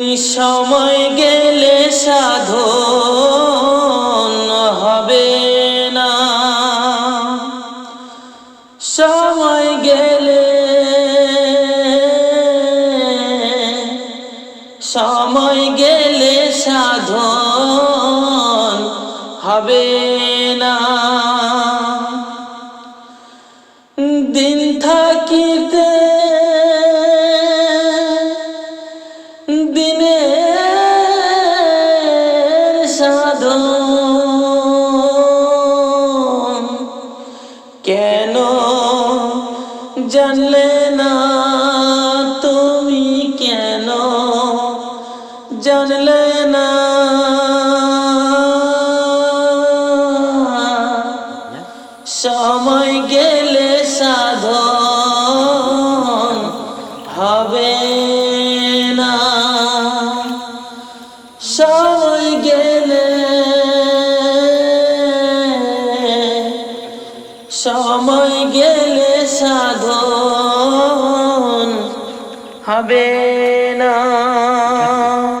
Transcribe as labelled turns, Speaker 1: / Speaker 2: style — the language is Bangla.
Speaker 1: সময় গেলে সাধন হবে না। সময় গেলে সময় গেলে সাধন হবে না। দিন থাকিতে সাধন। কেন জানলে না তুমি কেন? জানলে না। সময় গেলে সাধন হবে সময় গেলে সময় গেলে সাধন হবে না।